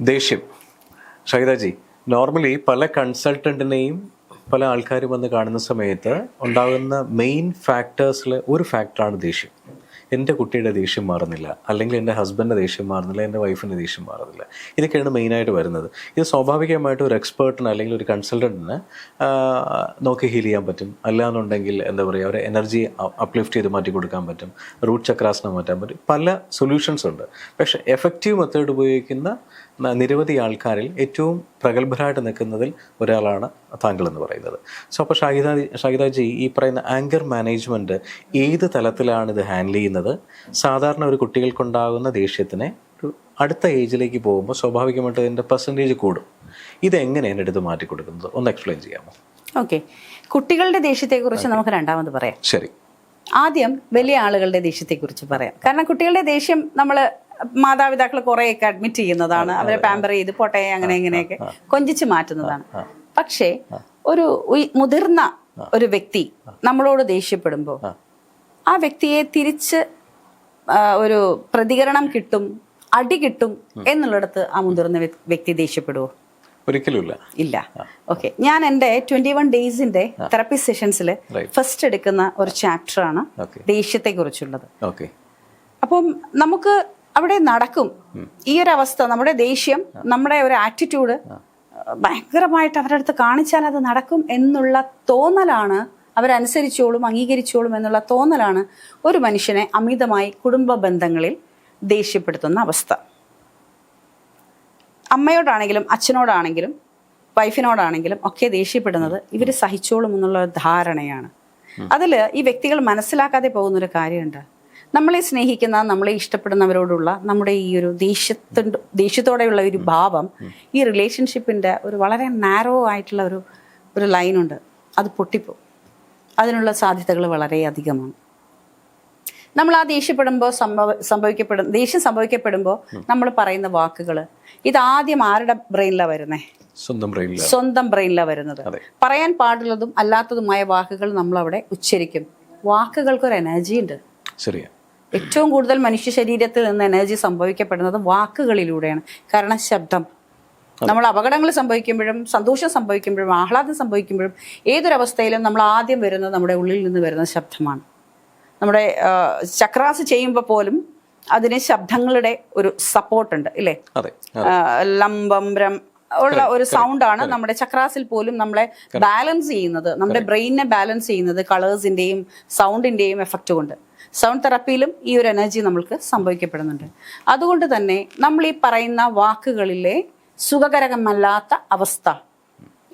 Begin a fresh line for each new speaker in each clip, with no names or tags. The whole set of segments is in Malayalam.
ദേഷ്യം. ഷൈതാജി നോർമലി പല കൺസൾട്ടന്റിനെയും പല ആൾക്കാരും വന്ന് കാണുന്ന സമയത്ത് ഉണ്ടാകുന്ന മെയിൻ ഫാക്ടേഴ്സിൽ ഒരു ഫാക്ടറാണ് ദേഷ്യം. എന്റെ കുട്ടിയുടെ ദേഷ്യം മാറുന്നില്ല അല്ലെങ്കിൽ എന്റെ ഹസ്ബൻഡിന്റെ ദേഷ്യം മാറുന്നില്ല എന്റെ വൈഫിന്റെ ദേഷ്യം മാറുന്നില്ല. ഇതൊക്കെയാണ് മെയിനായിട്ട് വരുന്നത്. ഇത് സ്വാഭാവികമായിട്ട് ഒരു എക്സ്പേർട്ടിന് അല്ലെങ്കിൽ ഒരു കൺസൾട്ടന്റിന് നോക്കി ഹീൽ ചെയ്യാൻ പറ്റും. അല്ലാന്നുണ്ടെങ്കിൽ എന്താ പറയുക അവരെ എനർജി അപ്ലിഫ്റ്റ് ചെയ്ത് മാറ്റി കൊടുക്കാൻ പറ്റും. റൂട്ട് ചക്രാസിനെ മാറ്റാൻ പറ്റും. പല സൊല്യൂഷൻസ് ഉണ്ട്. പക്ഷേ എഫക്റ്റീവ് മെത്തേഡ് ഉപയോഗിക്കുന്ന നിരവധി ആൾക്കാരിൽ ഏറ്റവും പ്രഗത്ഭരായിട്ട് നിൽക്കുന്നതിൽ ഒരാളാണ് താങ്കൾ എന്ന് പറയുന്നത്. സോ അപ്പോൾ ഷാഹിദ ഷാഹിദാജി ഈ പറയുന്ന ആങ്കർ മാനേജ്മെന്റ് ഏത് തലത്തിലാണ് ഇത് ഹാൻഡിൽ ചെയ്യുന്നത്? സാധാരണ ഒരു കുട്ടികൾക്കുണ്ടാകുന്ന ദേഷ്യത്തിനെ ഒരു അടുത്ത ഏജിലേക്ക് പോകുമ്പോൾ സ്വാഭാവികമായിട്ട് അതിന്റെ പെർസെന്റേജ് കൂടും. ഇതെങ്ങനെയാണ് എടുത്ത് മാറ്റി കൊടുക്കുന്നത്? ഒന്ന് എക്സ്പ്ലെയിൻ ചെയ്യാമോ?
ഓക്കെ കുട്ടികളുടെ ദേഷ്യത്തെക്കുറിച്ച് നമുക്ക് രണ്ടാമത് പറയാം.
ശരി.
ആദ്യം വലിയ ആളുകളുടെ ദേഷ്യത്തെക്കുറിച്ച് പറയാം. കാരണം കുട്ടികളുടെ ദേഷ്യം നമ്മൾ മാതാപിതാക്കൾ കുറേയൊക്കെ അഡ്മിറ്റ് ചെയ്യുന്നതാണ്. അവരെ പാമ്പർ ചെയ്ത് പോട്ടെ അങ്ങനെ ഇങ്ങനെയൊക്കെ കൊഞ്ചിച്ച് മാറ്റുന്നതാണ്. പക്ഷേ ഒരു മുതിർന്ന ഒരു വ്യക്തി നമ്മളോട് ദേഷ്യപ്പെടുമ്പോൾ ആ. വ്യക്തിയെ തിരിച്ച് ഒരു പ്രതികരണം കിട്ടും അടി കിട്ടും എന്നുള്ളിടത്ത് ആ മുതിർന്ന വ്യക്തി ദേഷ്യപ്പെടുവോ?
ഒരിക്കലുമില്ല
ഇല്ല. ഓക്കെ. ഞാൻ എന്റെ ട്വന്റി വൺ ഡേയ്സിന്റെ തെറപ്പി സെഷൻസിൽ ഫസ്റ്റ് എടുക്കുന്ന ഒരു ചാപ്റ്റർ ആണ്. ദേഷ്യത്തെ കുറിച്ചുള്ളത് അപ്പം നമുക്ക് അവിടെ നടക്കും. ഈ ഒരു അവസ്ഥ നമ്മുടെ ദേഷ്യം നമ്മുടെ ഒരു ആറ്റിറ്റ്യൂഡ് ഭയങ്കരമായിട്ട് അവരുടെ അടുത്ത് കാണിച്ചാൽ അത് നടക്കും എന്നുള്ള തോന്നലാണ് അവരനുസരിച്ചോളും അംഗീകരിച്ചോളും എന്നുള്ള തോന്നലാണ് ഒരു മനുഷ്യനെ അമിതമായി കുടുംബ ബന്ധങ്ങളിൽ ദേഷ്യപ്പെടുത്തുന്ന അവസ്ഥ. അമ്മയോടാണെങ്കിലും അച്ഛനോടാണെങ്കിലും വൈഫിനോടാണെങ്കിലും ഒക്കെ ദേഷ്യപ്പെടുന്നത് ഇവർ സഹിച്ചോളും എന്നുള്ള ധാരണയാണ്. അതിൽ ഈ വ്യക്തികൾ മനസ്സിലാക്കാതെ പോകുന്നൊരു കാര്യമുണ്ട്. നമ്മളെ സ്നേഹിക്കുന്ന നമ്മളെ ഇഷ്ടപ്പെടുന്നവരോടുള്ള നമ്മുടെ ഈ ഒരു ദേഷ്യത്തിന്റെ ദേഷ്യത്തോടെയുള്ള ഒരു ഭാവം ഈ റിലേഷൻഷിപ്പിന്റെ ഒരു വളരെ നാരോ ആയിട്ടുള്ള ഒരു ഒരു ലൈനുണ്ട് അത് പൊട്ടിപ്പോവും. അതിനുള്ള സാധ്യതകൾ വളരെ അധികമാണ്. നമ്മൾ ആ ദേഷ്യപ്പെടുമ്പോൾ സംഭവ സംഭവിക്കപ്പെടും ദേഷ്യം സംഭവിക്കപ്പെടുമ്പോൾ നമ്മൾ പറയുന്ന വാക്കുകൾ ഇത് ആദ്യം ആരുടെ ബ്രെയിനിലാണ് വരുന്നത്
സ്വന്തം ബ്രെയിനിൽ
സ്വന്തം ബ്രെയിനിലാണ് വരുന്നത്. പറയാൻ പാടുള്ളതും അല്ലാത്തതുമായ വാക്കുകൾ നമ്മൾ അവിടെ ഉച്ചരിക്കും വാക്കുകൾക്കൊരു എനർജി ഉണ്ട്.
ശരിയാ.
ഏറ്റവും കൂടുതൽ മനുഷ്യ ശരീരത്തിൽ നിന്ന് എനർജി സംഭവിക്കപ്പെടുന്നത് വാക്കുകളിലൂടെയാണ്. കാരണം ശബ്ദം. നമ്മൾ അപകടങ്ങൾ സംഭവിക്കുമ്പോഴും സന്തോഷം സംഭവിക്കുമ്പോഴും ആഹ്ലാദം സംഭവിക്കുമ്പോഴും ഏതൊരവസ്ഥയിലും നമ്മൾ ആദ്യം വരുന്നത് നമ്മുടെ ഉള്ളിൽ നിന്ന് വരുന്ന ശബ്ദമാണ്. നമ്മുടെ ചക്രാസ് ചെയ്യുമ്പോൾ പോലും അതിന് ശബ്ദങ്ങളുടെ ഒരു സപ്പോർട്ടുണ്ട് ഇല്ലേ? ലംബം രം ഉള്ള ഒരു സൗണ്ടാണ് നമ്മുടെ ചക്രാസിൽ പോലും നമ്മളെ ബാലൻസ് ചെയ്യുന്നത്. നമ്മുടെ ബ്രെയിനിനെ ബാലൻസ് ചെയ്യുന്നത് കളേഴ്സിന്റെയും സൗണ്ടിന്റെയും എഫക്റ്റ് കൊണ്ട്. സൗണ്ട് തെറപ്പിയിലും ഈ ഒരു എനർജി നമ്മൾക്ക് സംഭവിക്കപ്പെടുന്നുണ്ട്. അതുകൊണ്ട് തന്നെ നമ്മൾ ഈ പറയുന്ന വാക്കുകളിലെ സുഖകരമല്ലാത്ത അവസ്ഥ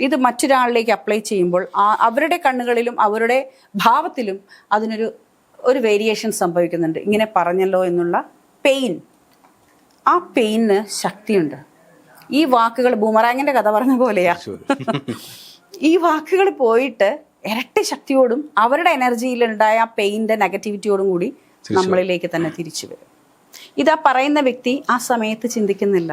ഇത് മറ്റൊരാളിലേക്ക് അപ്ലൈ ചെയ്യുമ്പോൾ ആ- അവരുടെ കണ്ണുകളിലും അവരുടെ ഭാവത്തിലും അതിനൊരു ഒരു വേരിയേഷൻ സംഭവിക്കുന്നുണ്ട്. ഇങ്ങനെ പറഞ്ഞല്ലോ എന്നുള്ള പെയിൻ ആ പെയിന് ശക്തിയുണ്ട്. ഈ വാക്കുകൾ ബൂമറാങ്ങിന്റെ കഥ പറഞ്ഞ പോലെയാ. ഈ വാക്കുകൾ പോയിട്ട് ഇരട്ടി ശക്തിയോടും അവരുടെ എനർജിയിലുണ്ടായ ആ പെയിന്റെ നെഗറ്റിവിറ്റിയോടും കൂടി നമ്മളിലേക്ക് തന്നെ തിരിച്ചു വരും. ഇതാ പറയുന്ന വ്യക്തി ആ സമയത്ത് ചിന്തിക്കുന്നില്ല.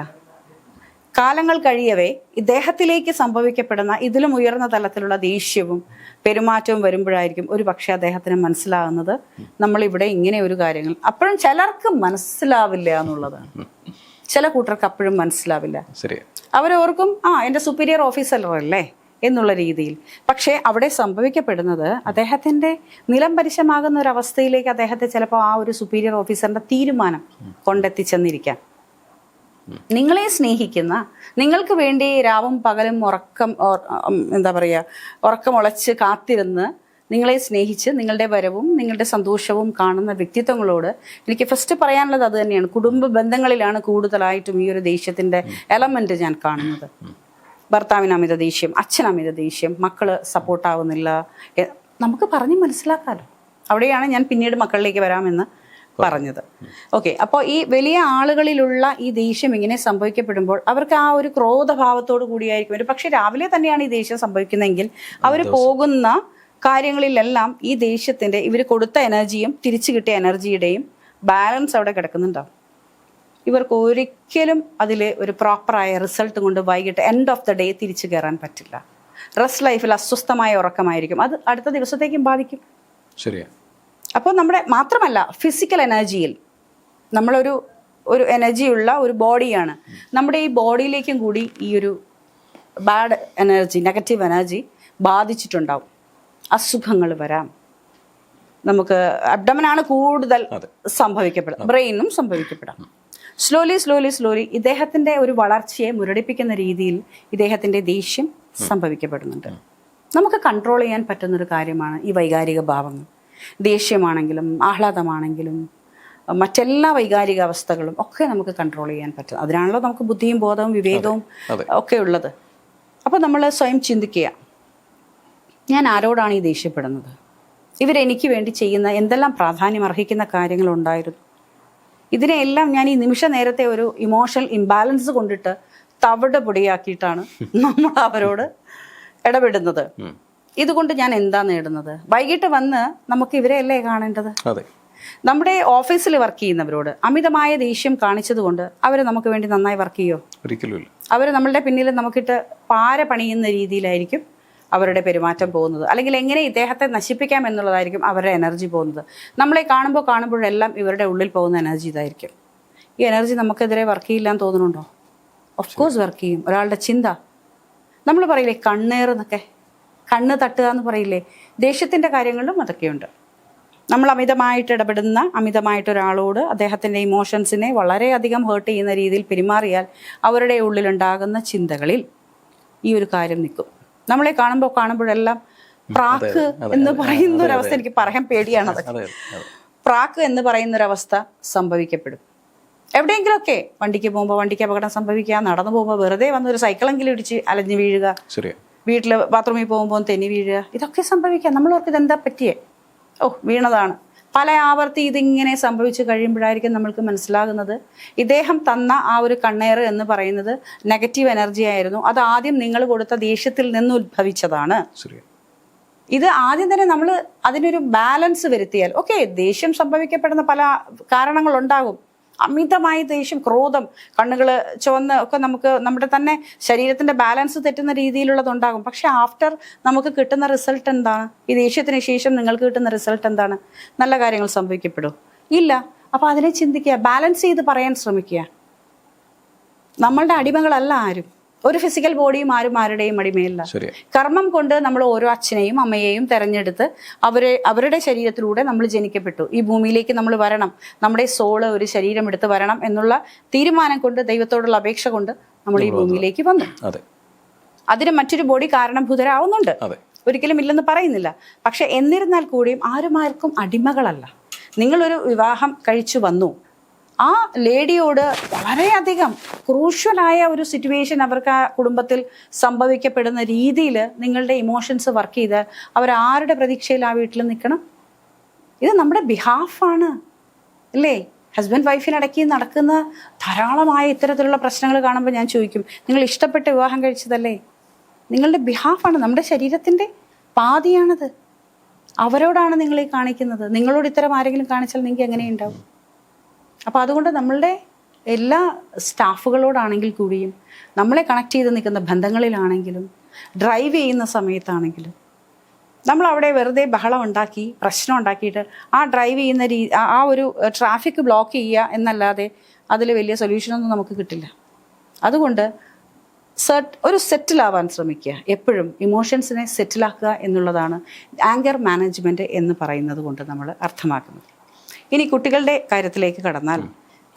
കാലങ്ങൾ കഴിയവേ ഇദ്ദേഹത്തിലേക്ക് സംഭവിക്കപ്പെടുന്ന ഇതിലും ഉയർന്ന തലത്തിലുള്ള ദേഷ്യവും പെരുമാറ്റവും വരുമ്പോഴായിരിക്കും ഒരു പക്ഷേ അദ്ദേഹത്തിന് മനസ്സിലാകുന്നത് നമ്മളിവിടെ ഇങ്ങനെ ഒരു കാര്യങ്ങൾ. അപ്പോഴും ചിലർക്ക് മനസ്സിലാവില്ല എന്നുള്ളതാണ്. ചില കൂട്ടർക്ക് അപ്പോഴും മനസ്സിലാവില്ല. അവരോർക്കും ആ എന്റെ സുപ്പീരിയർ ഓഫീസർ അല്ലേ? എന്നുള്ള രീതിയിൽ. പക്ഷേ അവിടെ സംഭവിക്കപ്പെടുന്നത് അദ്ദേഹത്തിന്റെ നിലം പരിശമാകുന്ന ഒരു അവസ്ഥയിലേക്ക് അദ്ദേഹത്തെ ചിലപ്പോൾ ആ ഒരു സുപ്പീരിയർ ഓഫീസറിന്റെ തീരുമാനം കൊണ്ടെത്തിച്ചെന്നിരിക്കാം. നിങ്ങളെ സ്നേഹിക്കുന്ന നിങ്ങൾക്ക് വേണ്ടി രാവും പകലും ഉറക്കം എന്താ പറയുക ഉറക്കമുളച്ച് കാത്തിരുന്ന് നിങ്ങളെ സ്നേഹിച്ച് നിങ്ങളുടെ വരവും നിങ്ങളുടെ സന്തോഷവും കാണുന്ന വ്യക്തിത്വങ്ങളോട് എനിക്ക് ഫസ്റ്റ് പറയാനുള്ളത് അത് തന്നെയാണ്. കുടുംബ ബന്ധങ്ങളിലാണ് കൂടുതലായിട്ടും ഈ ഒരു ദേഷ്യത്തിന്റെ എലമെന്റ് ഞാൻ കാണുന്നത്. ഭർത്താവിന് അമിത ദേഷ്യം അച്ഛന് അമിത ദേഷ്യം മക്കൾ സപ്പോർട്ടാവുന്നില്ല നമുക്ക് പറഞ്ഞ് മനസ്സിലാക്കാമല്ലോ അവിടെയാണ് ഞാൻ പിന്നീട് മക്കളിലേക്ക് വരാമെന്ന് പറഞ്ഞത്. ഓക്കെ അപ്പോൾ ഈ വലിയ ആളുകളിലുള്ള ഈ ദേഷ്യം ഇങ്ങനെ സംഭവിക്കപ്പെടുമ്പോൾ അവർക്ക് ആ ഒരു ക്രോധഭാവത്തോട് കൂടിയായിരിക്കും ഒരു പക്ഷെ രാവിലെ തന്നെയാണ് ഈ ദേഷ്യം സംഭവിക്കുന്നതെങ്കിൽ അവർ പോകുന്ന കാര്യങ്ങളിലെല്ലാം ഈ ദേഷ്യത്തിന്റെ ഇവർ കൊടുത്ത എനർജിയും തിരിച്ചു കിട്ടിയ എനർജിയുടെയും ബാലൻസ് അവിടെ കിടക്കുന്നുണ്ടാവും. ഇവർക്ക് ഒരിക്കലും അതിൽ ഒരു പ്രോപ്പറായ റിസൾട്ട് കൊണ്ട് വൈകിട്ട് എൻഡ് ഓഫ് ദ ഡേ തിരിച്ചു കയറാൻ പറ്റില്ല. റെസ്റ്റ് ലൈഫിൽ അസ്വസ്ഥമായ ഉറക്കമായിരിക്കും. അത് അടുത്ത ദിവസത്തേക്കും ബാധിക്കും.
ശരിയാ.
അപ്പോൾ നമ്മുടെ മാത്രമല്ല ഫിസിക്കൽ എനർജിയിൽ നമ്മളൊരു ഒരു എനർജിയുള്ള ഒരു ബോഡിയാണ് നമ്മുടെ ഈ ബോഡിയിലേക്കും കൂടി ഈ ഒരു ബാഡ് എനർജി നെഗറ്റീവ് എനർജി ബാധിച്ചിട്ടുണ്ടാവും. അസുഖങ്ങൾ വരാം. നമുക്ക് അബ്ഡമനാണ് കൂടുതൽ സംഭവിക്കപ്പെടുക ബ്രെയിനും സംഭവിക്കപ്പെടാം. സ്ലോലി സ്ലോലി സ്ലോലി ഇദ്ദേഹത്തിന്റെ ഒരു വളർച്ചയെ മുരടിപ്പിക്കുന്ന രീതിയിൽ ഇദ്ദേഹത്തിന്റെ ദേഷ്യം സംഭവിക്കപ്പെടുന്നുണ്ട്. നമുക്ക് കൺട്രോൾ ചെയ്യാൻ പറ്റുന്നൊരു കാര്യമാണ് ഈ വൈകാരിക ഭാവങ്ങൾ ദേഷ്യമാണെങ്കിലും ആഹ്ലാദമാണെങ്കിലും മറ്റെല്ലാ വൈകാരിക അവസ്ഥകളും ഒക്കെ നമുക്ക് കൺട്രോൾ ചെയ്യാൻ പറ്റും. അതിനാണല്ലോ നമുക്ക് ബുദ്ധിയും ബോധവും വിവേകവും ഒക്കെ ഉള്ളത്. അപ്പോൾ നമ്മൾ സ്വയം ചിന്തിക്കുക. ഞാൻ ആരോടാണ് ഈ ദേഷ്യപ്പെടുന്നത്? ഇവരെനിക്ക് വേണ്ടി ചെയ്യുന്ന എന്തെല്ലാം പ്രാധാന്യം അർഹിക്കുന്ന കാര്യങ്ങളുണ്ടായിരുന്നു ഇതിനെയെല്ലാം ഞാൻ ഈ നിമിഷ നേരത്തെ ഒരു ഇമോഷണൽ ഇംബാലൻസ് കൊണ്ടിട്ട് തവിട് പൊടിയാക്കിയിട്ടാണ് നമ്മൾ അവരോട് ഇടപെടുന്നത്. ഇതുകൊണ്ട് ഞാൻ എന്താ നേടുന്നത്? വൈകിട്ട് വന്ന് നമുക്ക് ഇവരെയല്ലേ കാണേണ്ടത്? നമ്മുടെ ഓഫീസിൽ വർക്ക് ചെയ്യുന്നവരോട് അമിതമായ ദേഷ്യം കാണിച്ചതുകൊണ്ട് അവർ നമുക്ക് വേണ്ടി നന്നായി വർക്ക് ചെയ്യോ?
ഒരിക്കലുമില്ല
അവർ നമ്മളുടെ പിന്നിൽ നമുക്കിട്ട് പാര പണിയുന്ന രീതിയിലായിരിക്കും അവരുടെ പെരുമാറ്റം പോകുന്നത്. അല്ലെങ്കിൽ എങ്ങനെ ഇദ്ദേഹത്തെ നശിപ്പിക്കാം എന്നുള്ളതായിരിക്കും അവരുടെ എനർജി പോകുന്നത്. നമ്മളെ കാണുമ്പോൾ കാണുമ്പോഴെല്ലാം ഇവരുടെ ഉള്ളിൽ പോകുന്ന എനർജി ഇതായിരിക്കും. ഈ എനർജി നമുക്കെതിരെ വർക്ക് ചെയ്യില്ല എന്ന് തോന്നുന്നുണ്ടോ? ഓഫ് കോഴ്സ് വർക്ക് ചെയ്യും. ഒരാളുടെ ചിന്ത. നമ്മൾ പറയില്ലേ കണ്ണേറെന്നൊക്കെ കണ്ണ് തട്ടുക എന്ന് പറയില്ലേ? ദേഷ്യത്തിന്റെ കാര്യങ്ങളിലും അതൊക്കെയുണ്ട്. നമ്മൾ അമിതമായിട്ട് ഇടപെടുന്ന അമിതമായിട്ട് ഒരാളോട് അദ്ദേഹത്തിന്റെ ഇമോഷൻസിനെ വളരെയധികം ഹേർട്ട് ചെയ്യുന്ന രീതിയിൽ പെരുമാറിയാൽ അവരുടെ ഉള്ളിലുണ്ടാകുന്ന ചിന്തകളിൽ ഈ ഒരു കാര്യം നിൽക്കും. നമ്മളെ കാണുമ്പോൾ കാണുമ്പോഴെല്ലാം പ്രാക്ക് എന്ന് പറയുന്ന ഒരു അവസ്ഥ എനിക്ക് പറയാൻ പേടിയാണ് അതൊക്കെ.
അതെ അതെ.
പ്രാക്ക് എന്ന് പറയുന്ന ഒരു അവസ്ഥ സംഭവിക്കപ്പെടും. എവിടെയെങ്കിലുമൊക്കെ വണ്ടിക്ക് പോകുമ്പോൾ വണ്ടിക്ക് അപകടം സംഭവിക്കുക നടന്നു പോകുമ്പോൾ വെറുതെ വന്ന് ഒരു സൈക്കിളെങ്കിലും ഇടിച്ച് അലഞ്ഞു വീഴുക വീട്ടിൽ ബാത്റൂമിൽ പോകുമ്പോൾ തെന്നി വീഴുക ഇതൊക്കെ സംഭവിക്കുക നമ്മളവർക്ക് ഇതെന്താ പറ്റിയേ? ഓ വീണതാണ്. പല ആവർത്തി ഇതിങ്ങനെ സംഭവിച്ചു കഴിയുമ്പോഴായിരിക്കും നമ്മൾക്ക് മനസ്സിലാകുന്നത്. ഇദ്ദേഹം തന്ന ആ ഒരു കണ്ണേറ് എന്ന് പറയുന്നത് നെഗറ്റീവ് എനർജി ആയിരുന്നു. അത് ആദ്യം നിങ്ങൾ കൊടുത്ത ദേഷ്യത്തിൽ നിന്ന്
ഉത്ഭവിച്ചതാണ്.
ഇത് ആദ്യം തന്നെ നമ്മൾ അതിനൊരു ബാലൻസ് വരുത്തിയാൽ ഓക്കെ ദേഷ്യം സംഭവിക്കപ്പെടുന്ന പല കാരണങ്ങളുണ്ടാകും. അമിതമായ ദേഷ്യം ക്രോധം കണ്ണുകൾ ചുവന്ന് ഒക്കെ നമുക്ക് നമ്മുടെ തന്നെ ശരീരത്തിന്റെ ബാലൻസ് തെറ്റുന്ന രീതിയിലുള്ളതുണ്ടാകും. പക്ഷെ ആഫ്റ്റർ നമുക്ക് കിട്ടുന്ന റിസൾട്ട് എന്താണ്? ഈ ദേഷ്യത്തിന് ശേഷം നിങ്ങൾക്ക് കിട്ടുന്ന റിസൾട്ട് എന്താണ്? നല്ല കാര്യങ്ങൾ സംഭവിക്കപ്പെടും. ഇല്ല. അപ്പോൾ അതിനെ ചിന്തിക്കുക ബാലൻസ് ചെയ്ത് പറയാൻ ശ്രമിക്കുക. നമ്മളുടെ അടിമകളല്ല ആരും. ഒരു ഫിസിക്കൽ ബോഡിയും ആരും ആരുടെയും അടിമയല്ല കർമ്മം കൊണ്ട് നമ്മൾ ഓരോ അച്ഛനെയും അമ്മയെയും തെരഞ്ഞെടുത്ത് അവരെ അവരുടെ ശരീരത്തിലൂടെ നമ്മൾ ജനിക്കപ്പെട്ടു. ഈ ഭൂമിയിലേക്ക് നമ്മൾ വരണം. നമ്മുടെ സോൾ ഒരു ശരീരം എടുത്ത് വരണം എന്നുള്ള തീരുമാനം കൊണ്ട് ദൈവത്തോടുള്ള അപേക്ഷ കൊണ്ട് നമ്മൾ ഈ ഭൂമിയിലേക്ക് വന്നു.
അതെ.
അതിന് മറ്റൊരു ബോഡി കാരണഭൂതരാവുന്നുണ്ട്. ഒരിക്കലും ഇല്ലെന്ന് പറയുന്നില്ല. പക്ഷെ എന്നിരുന്നാൽ കൂടിയും ആരും ആർക്കും അടിമകളല്ല. നിങ്ങളൊരു വിവാഹം കഴിച്ചു വന്നു. ആ ലേഡിയോട് വളരെയധികം ക്രൂഷ്യലായ ഒരു സിറ്റുവേഷൻ അവർക്ക് ആ കുടുംബത്തിൽ സംഭവിക്കപ്പെടുന്ന രീതിയിൽ നിങ്ങളുടെ ഇമോഷൻസ് വർക്ക് ചെയ്ത് അവർ ആരുടെ പ്രതീക്ഷയിൽ ആ വീട്ടിൽ നിൽക്കണം. ഇത് നമ്മുടെ ബിഹാഫാണ് അല്ലേ? ഹസ്ബൻഡ് വൈഫിനിടയ്ക്ക് നടക്കുന്ന ധാരാളമായ ഇത്തരത്തിലുള്ള പ്രശ്നങ്ങൾ കാണുമ്പോൾ ഞാൻ ചോദിക്കും നിങ്ങൾ ഇഷ്ടപ്പെട്ട് വിവാഹം കഴിച്ചതല്ലേ? നിങ്ങളുടെ ബിഹാഫാണ് നമ്മുടെ ശരീരത്തിന്റെ പാതിയാണത്. അവരോടാണ് നിങ്ങൾ ഈ കാണിക്കുന്നത്. നിങ്ങളോട് ഇത്തരം ആരെങ്കിലും കാണിച്ചാൽ നിങ്ങൾക്ക് എങ്ങനെയുണ്ടാവും? അപ്പോൾ അതുകൊണ്ട് നമ്മളുടെ എല്ലാ സ്റ്റാഫുകളോടാണെങ്കിൽ കൂടിയും നമ്മളെ കണക്ട് ചെയ്ത് നിൽക്കുന്ന ബന്ധങ്ങളിലാണെങ്കിലും ഡ്രൈവ് ചെയ്യുന്ന സമയത്താണെങ്കിലും നമ്മൾ അവിടെ വെറുതെ ബഹളം ഉണ്ടാക്കി പ്രശ്നം ഉണ്ടാക്കിയിട്ട് ആ ഡ്രൈവ് ചെയ്യുന്ന രീ ആ- ഒരു ട്രാഫിക് ബ്ലോക്ക് ചെയ്യുക എന്നല്ലാതെ അതിൽ വലിയ സൊല്യൂഷനൊന്നും നമുക്ക് കിട്ടില്ല. അതുകൊണ്ട് സെറ്റ് ഒരു സെറ്റിലാവാൻ ശ്രമിക്കുക. എപ്പോഴും ഇമോഷൻസിനെ സെറ്റിലാക്കുക എന്നുള്ളതാണ് ആങ്കർ മാനേജ്മെന്റ് എന്ന് പറയുന്നത് കൊണ്ട് നമ്മൾ അർത്ഥമാക്കുന്നത്. ഇനി കുട്ടികളുടെ കാര്യത്തിലേക്ക് കടന്നാൽ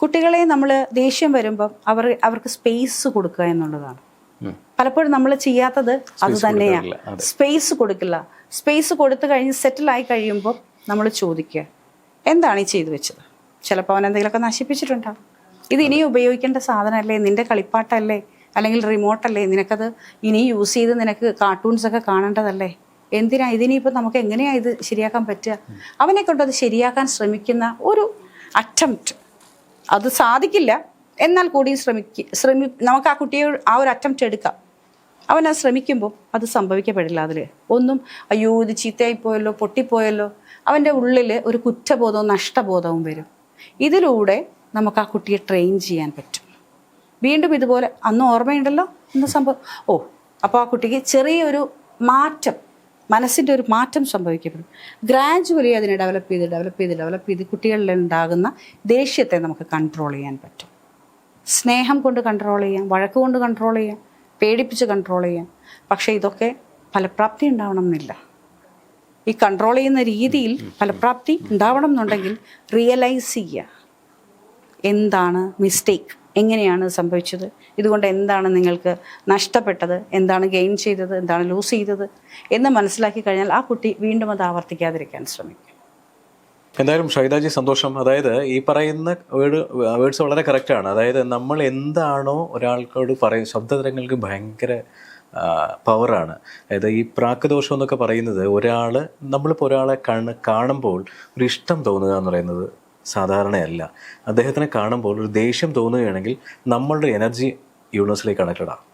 കുട്ടികളെ നമ്മൾ ദേഷ്യം വരുമ്പം അവർ അവർക്ക് സ്പേസ് കൊടുക്കുക എന്നുള്ളതാണ്. പലപ്പോഴും നമ്മൾ ചെയ്യാത്തത് അത് തന്നെയാണ് സ്പേസ് കൊടുക്കില്ല. സ്പേസ് കൊടുത്തു കഴിഞ്ഞ് സെറ്റിലായി കഴിയുമ്പോൾ നമ്മൾ ചോദിക്കുക എന്താണ് ഈ ചെയ്തു വെച്ചത്? ചിലപ്പോൾ അവൻ എന്തെങ്കിലുമൊക്കെ നശിപ്പിച്ചിട്ടുണ്ടാവും ഇത് ഇനി ഉപയോഗിക്കേണ്ട സാധനമല്ലേ? നിന്റെ കളിപ്പാട്ടല്ലേ? അല്ലെങ്കിൽ റിമോട്ടല്ലേ നിനക്കത് ഇനി യൂസ് ചെയ്ത് നിനക്ക് കാർട്ടൂൺസ് ഒക്കെ കാണേണ്ടതല്ലേ? എന്തിനാ? ഇതിനിപ്പോൾ നമുക്ക് എങ്ങനെയാണ് ഇത് ശരിയാക്കാൻ പറ്റുക? അവനെ കൊണ്ട് അത് ശരിയാക്കാൻ ശ്രമിക്കുന്ന ഒരു അറ്റംപ്റ്റ് അത് സാധിക്കില്ല. എന്നാൽ കൂടി ശ്രമിക്ക ശ്രമി നമുക്ക് ആ കുട്ടിയെ ആ ഒരു അറ്റംപ്റ്റ് എടുക്കാം. അവൻ അത് ശ്രമിക്കുമ്പോൾ അത് സംഭവിക്കപ്പെടില്ല അതിൽ ഒന്നും അയ്യോ ഇത് ചീത്തയായിപ്പോയല്ലോ പൊട്ടിപ്പോയല്ലോ. അവന്റെ ഉള്ളിൽ ഒരു കുറ്റബോധവും നഷ്ടബോധവും വരും. ഇതിലൂടെ നമുക്ക് ആ കുട്ടിയെ ട്രെയിൻ ചെയ്യാൻ പറ്റും. വീണ്ടും ഇതുപോലെ അന്ന് ഓർമ്മയുണ്ടല്ലോ? എന്ന സംഭവം? ഓ അപ്പോൾ ആ കുട്ടിക്ക് ചെറിയൊരു മാറ്റം മനസ്സിന്റെ ഒരു മാറ്റം സംഭവിക്കപ്പെടും. ഗ്രാജുവലി അതിനെ ഡെവലപ്പ് ചെയ്ത് ഡെവലപ്പ് ചെയ്ത് ഡെവലപ്പ് ചെയ്ത് കുട്ടികളിൽ ഉണ്ടാകുന്ന ദേഷ്യത്തെ നമുക്ക് കൺട്രോൾ ചെയ്യാൻ പറ്റും. സ്നേഹം കൊണ്ട് കൺട്രോൾ ചെയ്യാം വഴക്ക് കൊണ്ട് കൺട്രോൾ ചെയ്യാം പേടിപ്പിച്ച് കൺട്രോൾ ചെയ്യാം. പക്ഷേ ഇതൊക്കെ ഫലപ്രാപ്തി ഉണ്ടാവണം എന്നില്ല. ഈ കൺട്രോൾ ചെയ്യുന്ന രീതിയിൽ ഫലപ്രാപ്തി ഉണ്ടാവണം എന്നുണ്ടെങ്കിൽ റിയലൈസ് ചെയ്യുക. എന്താണ് മിസ്റ്റേക്ക് എങ്ങനെയാണ് സംഭവിച്ചത്? ഇതുകൊണ്ട് എന്താണ് നിങ്ങൾക്ക് നഷ്ടപ്പെട്ടത്? എന്താണ് ഗെയിൻ ചെയ്തത്? എന്താണ് ലൂസ് ചെയ്തത്? എന്ന് മനസ്സിലാക്കി കഴിഞ്ഞാൽ ആ കുട്ടി വീണ്ടും അത് ആവർത്തിക്കാതിരിക്കാൻ ശ്രമിക്കും.
എന്തായാലും ഷൈതാജി സന്തോഷം. അതായത് ഈ പറയുന്ന വേർഡ് വേർഡ്സ് വളരെ കറക്റ്റാണ് അതായത് നമ്മൾ എന്താണോ ഒരാൾക്കോട് പറയും ശബ്ദതരങ്ങൾക്ക് ഭയങ്കര പവറാണ് അതായത് ഈ പ്രാക്കദോഷം എന്നൊക്കെ പറയുന്നത് ഒരാൾ നമ്മളിപ്പോൾ ഒരാളെ കാണുമ്പോൾ ഒരു ഇഷ്ടം തോന്നുക എന്ന് പറയുന്നത് സാധാരണയല്ല അദ്ദേഹത്തിനെ കാണുമ്പോൾ ഒരു ദേഷ്യം തോന്നുകയാണെങ്കിൽ നമ്മളുടെ എനർജി യൂണിവേഴ്സിലേക്ക്
കണക്റ്റഡാണ്.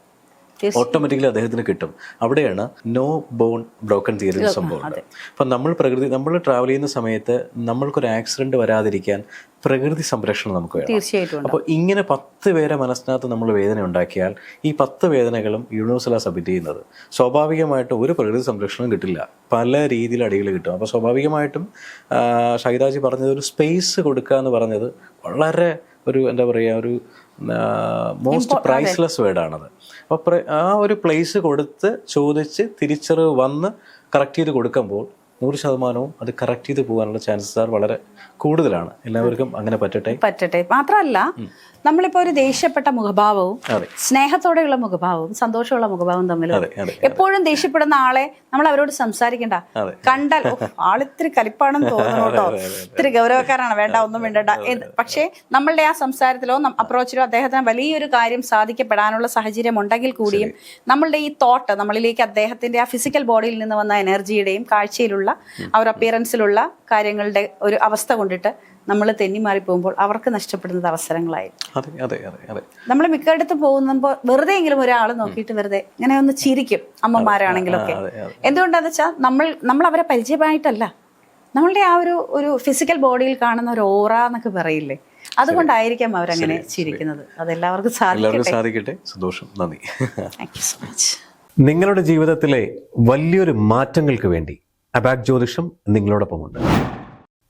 ഓട്ടോമാറ്റിക്കലി അദ്ദേഹത്തിന് കിട്ടും. അവിടെയാണ് നോ ബോൺ ബ്രോക്കൺ തിയറി സംഭവം അപ്പം നമ്മൾ പ്രകൃതി നമ്മൾ ട്രാവൽ ചെയ്യുന്ന സമയത്ത് നമ്മൾക്കൊരു ആക്സിഡന്റ് വരാതിരിക്കാൻ പ്രകൃതി സംരക്ഷണം നമുക്ക് വേണം.
തീർച്ചയായിട്ടും
അപ്പോൾ ഇങ്ങനെ പത്ത് പേരെ മനസ്സിനകത്ത് നമ്മൾ വേദന ഉണ്ടാക്കിയാൽ ഈ പത്ത് വേദനകളും യൂണിവേഴ്സലാണ് സബ്മിറ്റ് ചെയ്യുന്നത്. സ്വാഭാവികമായിട്ടും ഒരു പ്രകൃതി സംരക്ഷണം കിട്ടില്ല. പല രീതിയിൽ അടികൾ കിട്ടും. അപ്പോൾ സ്വാഭാവികമായിട്ടും ഷഹിദാജി പറഞ്ഞത് ഒരു സ്പേസ് കൊടുക്കുക എന്ന് പറഞ്ഞത് വളരെ ഒരു എന്താ പറയുക ഒരു മോസ്റ്റ് പ്രൈസ്ലെസ് വേർഡാണത് അപ്പോൾ ആ ഒരു പ്ലേസ് കൊടുത്ത് ചോദിച്ച് തിരിച്ചറിവ് വന്ന് കറക്റ്റ് ചെയ്ത് കൊടുക്കുമ്പോൾ നൂറ് ശതമാനവും അത് കറക്റ്റ് ചെയ്ത് പോകാനുള്ള ചാൻസസ് ആർ വളരെ കൂടുതലാണ്. എല്ലാവർക്കും അങ്ങനെ പറ്റട്ടെ?
പറ്റട്ടെ. മാത്രമല്ല നമ്മളിപ്പോ ഒരു ദേഷ്യപ്പെട്ട മുഖഭാവവും സ്നേഹത്തോടെയുള്ള മുഖഭാവവും സന്തോഷമുള്ള മുഖഭാവവും തമ്മിൽ എപ്പോഴും ദേഷ്യപ്പെടുന്ന ആളെ നമ്മൾ അവരോട് സംസാരിക്കണ്ട. കണ്ടാൽ "ഓ, ആളിത്തിരി കലിപ്പാണെന്ന് തോന്നുന്നു കേട്ടോ ഇത്തിരി ഗൗരവക്കാരാണ്. വേണ്ട ഒന്നും വേണ്ട പക്ഷേ നമ്മളുടെ ആ സംസാരത്തിലോ അപ്രോച്ചിലോ അദ്ദേഹത്തിന് വലിയൊരു കാര്യം സാധിക്കപ്പെടാനുള്ള സാഹചര്യം ഉണ്ടെങ്കിൽ കൂടിയും നമ്മളുടെ ഈ തോട്ട് നമ്മളിലേക്ക് അദ്ദേഹത്തിന്റെ ആ ഫിസിക്കൽ ബോഡിയിൽ നിന്ന് വന്ന എനർജിയുടെയും കാഴ്ചയിലുള്ള അവർ ഒരു അപ്പിയറൻസിലുള്ള കാര്യങ്ങളുടെ ഒരു അവസ്ഥ കൊണ്ടിട്ട് നമ്മൾ തെന്നിമാറി പോകുമ്പോൾ അവർക്ക് നഷ്ടപ്പെടുന്നത് അവസരങ്ങളായി.
അതെ അതെ അതെ അതെ.
നമ്മൾ മിക്കയിടത്ത് പോകുമ്പോൾ വെറുതെ എങ്കിലും ഒരാൾ നോക്കിയിട്ട് വെറുതെ ഇങ്ങനെ ഒന്ന് ചിരിക്കും അമ്മമാരാണെങ്കിലൊക്കെ. എന്തുകൊണ്ടാന്ന് വെച്ചാൽ നമ്മൾ നമ്മൾ അവരെ പരിചയമായിട്ടല്ല. നമ്മളുടെ ആ ഒരു ഒരു ഫിസിക്കൽ ബോഡിയിൽ കാണുന്ന ഒരു ഓറ എന്നൊക്കെ പറയില്ലേ? അതുകൊണ്ടായിരിക്കാം അവരങ്ങനെ ചിരിക്കുന്നത്. അതെല്ലാവർക്കും സാധിക്കട്ടെ.
സന്തോഷം. നന്ദി.
താങ്ക് യു സോ മച്ച്
നിങ്ങളുടെ ജീവിതത്തിലെ വലിയൊരു മാറ്റങ്ങൾക്ക് വേണ്ടി അബാക് ജ്യോതിഷം നിങ്ങളോടൊപ്പമുണ്ട്.